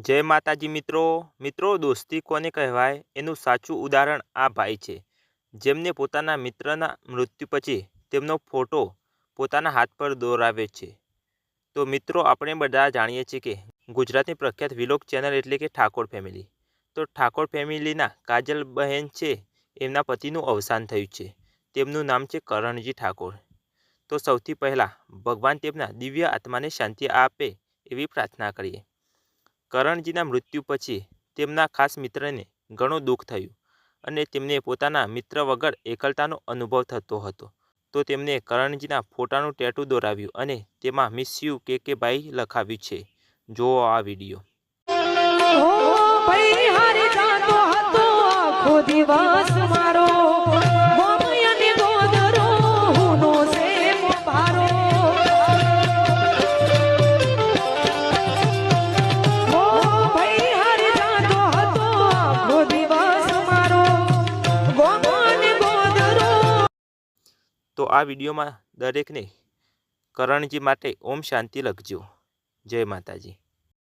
જય માતાજી મિત્રો. મિત્રો, દોસ્તી કોને કહેવાય? એનું સાચું ઉદાહરણ આ ભાઈ છે. જેમને પોતાના મિત્રના મૃત્યુ પછી તેમનો ફોટો પોતાના હાથ પર દોરાવે છે. તો મિત્રો, આપણે બધા જાણીએ છીએ કે ગુજરાતની પ્રખ્યાત વિલોક ચેનલ એટલે કે ઠાકોર ફેમિલી. તો ઠાકોર ફેમિલીના કાજલ બહેન છે, એમના પતિનું અવસાન થયું છે. તેમનું નામ છે કરણજી ઠાકોર. તો સૌથી પહેલાં ભગવાન તેમના દિવ્ય આત્માને શાંતિ આપે એવી પ્રાર્થના કરીએ. કરણજીના મૃત્યુ પછી તેમના ખાસ મિત્રને ઘણું દુઃખ થયું અને તેમને પોતાના મિત્ર વગર એકલતાનો અનુભવ થતો હતો. તો તેમને કરણજીના ફોટાનું ટેટુ દોરાવ્યું અને તેમાં મિસ યુ કે કે ભાઈ લખાવ્યું છે. જુઓ આ વીડિયો. દિવસ. તો આ વિડીયોમાં દરેકને કરણજી માટે ઓમ શાંતિ લખજો. જય માતાજી.